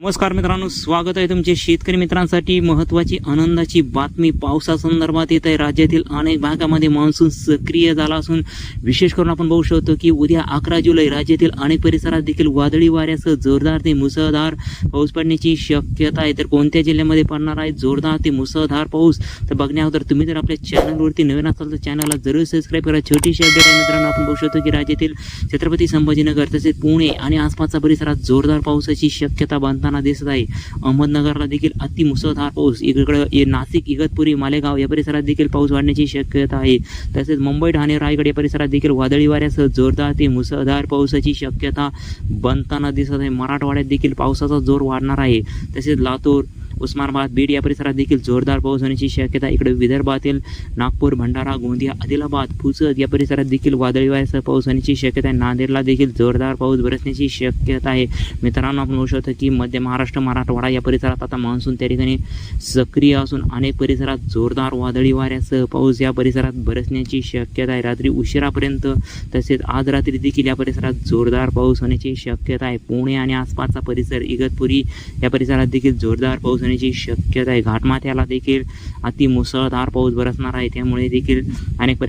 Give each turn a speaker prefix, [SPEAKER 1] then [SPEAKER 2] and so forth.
[SPEAKER 1] नमस्कार मित्रांनो स्वागत आहे तुमचे शेतकरी मित्रांसाठी महत्वाची आनंदाची बातमी. पावसासंदर्भात येत आहे राज्यातील अनेक भागामध्ये मान्सून सक्रिय झाला असून विशेष करून आपण बघू शकतो की उद्या अकरा जुलै राज्यातील अनेक परिसरात देखील वादळी वाऱ्यासह जोरदार ते मुसळधार पाऊस पडण्याची शक्यता आहे. तर कोणत्या जिल्ह्यामध्ये पडणार आहे? जोरदार ते मुसळधार पाऊस. तर बघण्या अगोदर तुम्ही जर आपल्या चॅनलवरती नवीन असाल तर चॅनलला जरूर सबस्क्राईब करा. छोटीशी अपडेट आहे मित्रांनो आपण बघू शकतो की राज्यातील छत्रपती संभाजीनगर तसेच पुणे आणि आसपासच्या परिसरात जोरदार पावसाची शक्यता बांधताना दिसत आहे. अहमदनगरला देखील अति मुसळधार पाऊस. इकडे नाशिक इगतपुरी मालेगाव या परिसरात देखील पाऊस वाढण्याची शक्यता आहे. तसेच मुंबई ठाणे रायगड या परिसरात देखील वादळी वाऱ्यासह जोरदार ते मुसळधार पावसाची शक्यता बनताना दिसत आहे. मराठवाड्यात देखील पावसाचा जोर वाढणार आहे. तसेच लातूर उस्मानाबाद बीड या परिसरात देखील जोरदार पाऊस होण्याची शक्यता इकडे विदर्भातील नागपूर भंडारा गोंदिया आदिलाबाद पुसद या परिसरात देखील वादळी वाऱ्यासह पाऊस होण्याची शक्यता आहे. नांदेडला देखील जोरदार पाऊस बरसण्याची शक्यता आहे. मित्रांनो आपण होऊ शकतो की मध्य महाराष्ट्र मराठवाडा या परिसरात आता मान्सून त्या ठिकाणी सक्रिय असून अनेक परिसरात जोरदार वादळी वाऱ्यासह पाऊस या परिसरात बरसण्याची शक्यता आहे. रात्री उशिरापर्यंत तसेच आज रात्री देखील या परिसरात जोरदार पाऊस होण्याची शक्यता आहे. पुणे आणि आसपासचा परिसर इगतपुरी या परिसरात देखील जोरदार पाऊस होण्याची शक्यता आहे. घाटमाथ्याला देखील अति मुसळधार पाऊस बरसणार आहे. त्यामुळे देखील अनेक